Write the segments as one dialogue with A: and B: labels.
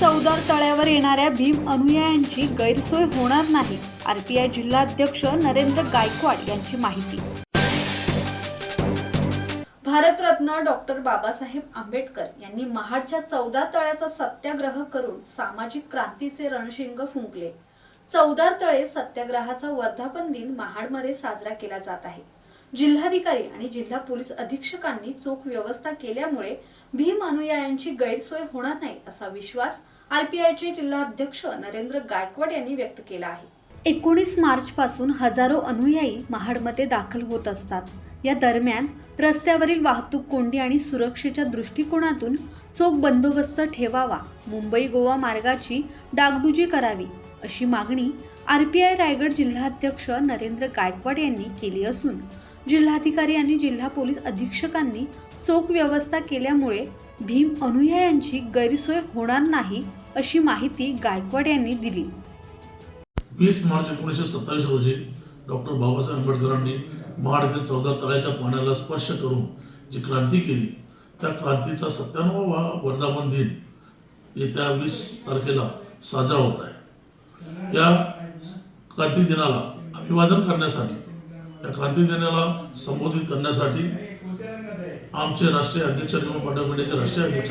A: चौदार तळ्यावर येणाऱ्या भीम अनुयायांची गैरसोय होणार नाही आरपीआय जिल्हाध्यक्ष नरेंद्र गायकवाड यांची माहिती. भारतरत्न डॉक्टर बाबासाहेब आंबेडकर यांनी महाडच्या चौदार तळ्याचा सत्याग्रह करून सामाजिक क्रांतीचे रणशिंग फुंकले. चौदार तळे सत्याग्रहाचा वर्धापन दिन महाडमध्ये साजरा केला जात आहे. जिल्हाधिकारी आणि जिल्हा पोलीस अधीक्षकांनी चोख व्यवस्था केल्यामुळे भीम अनुयायांची गैरसोय होणार नाही असा विश्वास आरपीआयचे जिल्हाध्यक्ष नरेंद्र गायकवाड यांनी व्यक्त केला आहे. एकोणीस मार्च पासून हजारो अनुयायी महाडमध्ये दाखल होत असतात. या दरम्यान रस्त्यावरील वाहतूक कोंडी आणि सुरक्षेच्या दृष्टिकोनातून चोख बंदोबस्त ठेवावा मुंबई गोवा मार्गाची डागडुजी करावी अशी मागणी आरपीआय रायगड जिल्हाध्यक्ष नरेंद्र गायकवाड यांनी केली असून जिल्हाधिकारी आणि जिल्हा पोलीस अधीक्षकांनी चोख व्यवस्था केल्यामुळे भीम अनुयायांची गैरसोय होणार नाही अशी माहिती गायकवाड यांनी दिली.
B: वीस मार्च एकोणीसशे सत्तावीस रोजी डॉक्टर बाबासाहेब आंबेडकरांनी महाड येथील चौदा तळ्याच्या पाण्याला स्पर्श करून जी क्रांती केली त्या क्रांतीचा सत्त्याण्णवा वर्धापन दिन येत्या वीस तारखेला साजरा होत आहे. या क्रांती दिनाला अभिवादन करण्यासाठी या क्रांती दिनाला संबोधित करण्यासाठी आमचे राष्ट्रीय अध्यक्ष किंवा पाटील मंडळाचे राष्ट्रीय अध्यक्ष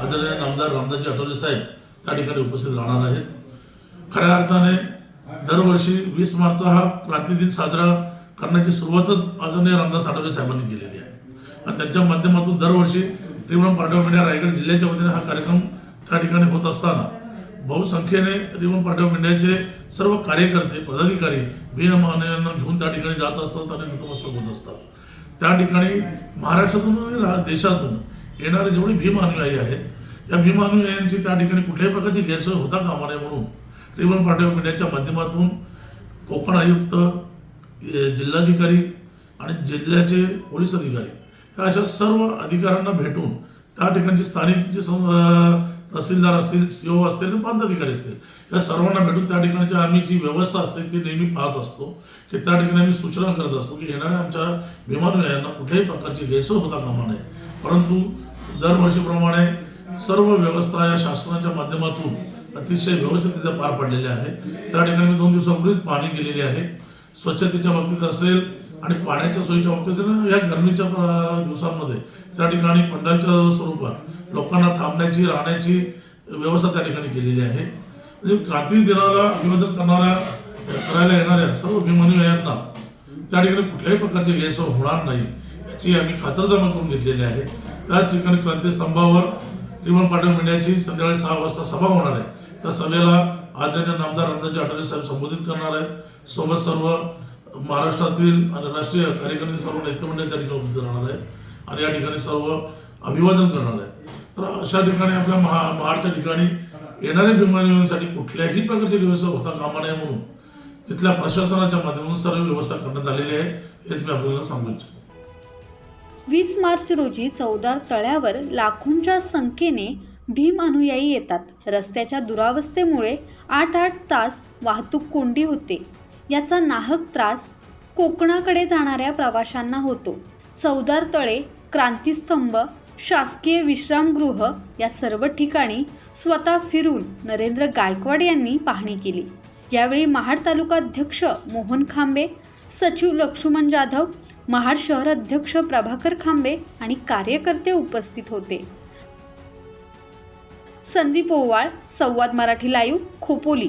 B: आदरणीय नामदार रामदासजी आठवले साहेब त्या ठिकाणी उपस्थित राहणार आहेत. खऱ्या अर्थाने दरवर्षी वीस मार्चचा हा क्रांती दिन साजरा करण्याची सुरुवातच आदरणीय रामदास आठवले साहेबांनी केलेली आहे. आणि त्यांच्या माध्यमातून दरवर्षी त्रिवण पाटील रायगड जिल्ह्याच्या वतीने हा कार्यक्रम त्या ठिकाणी होत असताना बहुसंख्येने रिमण पाटील मंडळाचे सर्व कार्यकर्ते पदाधिकारी भीम घेऊन त्या ठिकाणी जात असतात आणि नतमस्तक होत असतात. त्या ठिकाणी महाराष्ट्रातून आणि रा- देशातून येणारे जेवढे भीम अनुयायी आहेत त्या भीम अनुयायांची त्या ठिकाणी कुठल्याही प्रकारची गैरसोय होता कामा नये म्हणून रिमण पाटील मीडियाच्या माध्यमातून कोकण आयुक्त जिल्हाधिकारी आणि जिल्ह्याचे पोलीस अधिकारी अशा सर्व अधिकाऱ्यांना भेटून त्या ठिकाणचे स्थानिक जे सं- तहसीलदार असतील सी ओ असतील आणि पदाधिकारी असतील. या सर्वांना भेटून त्या ठिकाणची आम्ही जी व्यवस्था असते ती नेहमी पाहत असतो की त्या ठिकाणी आम्ही सूचना करत असतो की येणाऱ्या आमच्या भीमानुयायांना कुठल्याही प्रकारची गैरसोय होता कामा नये. परंतु दरवर्षीप्रमाणे सर्व व्यवस्था या शासनाच्या माध्यमातून अतिशय व्यवस्थितरित्या पार पडलेल्या आहे त्या ठिकाणी मी दोन दिवसापूर्वीच पाहणी केलेली आहे. स्वच्छतेच्या बाबतीत असेल आणि पाण्याच्या सोयीच्या बाबतीत या गरमीच्या दिवसांमध्ये त्या ठिकाणी पंडालच्या स्वरूपात लोकांना थांबण्याची राहण्याची व्यवस्था त्या ठिकाणी केलेली आहे. म्हणजे क्रांती दिनाला अभिवादन करणाऱ्या करायला येणाऱ्या सर्व भीमानुयायांना त्या ठिकाणी कुठल्याही प्रकारचे गैरसोय होणार नाही याची आम्ही खातरजमा करून घेतलेली आहे. त्याच ठिकाणी क्रांती स्तंभावर रिमन पाटील मेंढ्याची संध्याकाळी सहा वाजता सभा होणार आहे. त्या सभेला आदरणीय नामदार रामदासजी आठवले साहेब संबोधित करणार आहेत. सोबत सर्व महाराष्ट्रातील आणि राष्ट्रीय कार्यकारिणी सर्व नेते त्या ठिकाणी उपस्थित राहणार आहे आणि या ठिकाणी सर्व अभिवादन करणार आहे तर अशा ठिकाणी आपल्या महा महाडच्या ठिकाणी येणाऱ्या भीमानीसाठी कुठल्याही प्रकारची व्यवस्था होता कामा नये म्हणून तिथल्या प्रशासनाच्या माध्यमातून सर्व व्यवस्था करण्यात आलेली आहे हेच मी आपल्याला सांगू इच्छितो.
A: वीस मार्च रोजी चौदार तळ्यावर लाखोंच्या संख्येने भीम अनुयायी येतात. रस्त्याच्या दुरावस्थेमुळे आठ आठ तास वाहतूक कोंडी होते. याचा नाहक त्रास कोकणाकडे जाणाऱ्या प्रवाशांना होतो. चौदार तळे क्रांतीस्तंभ शासकीय विश्रामगृह या सर्व ठिकाणी स्वतः फिरून नरेंद्र गायकवाड यांनी पाहणी केली. यावेळी महाड तालुका अध्यक्ष मोहन खांबे सचिव लक्ष्मण जाधव महाड शहर अध्यक्ष प्रभाकर खांबे आणि कार्यकर्ते उपस्थित होते. संदीप ओवाळ संवाद मराठी लाईव्ह खोपोली.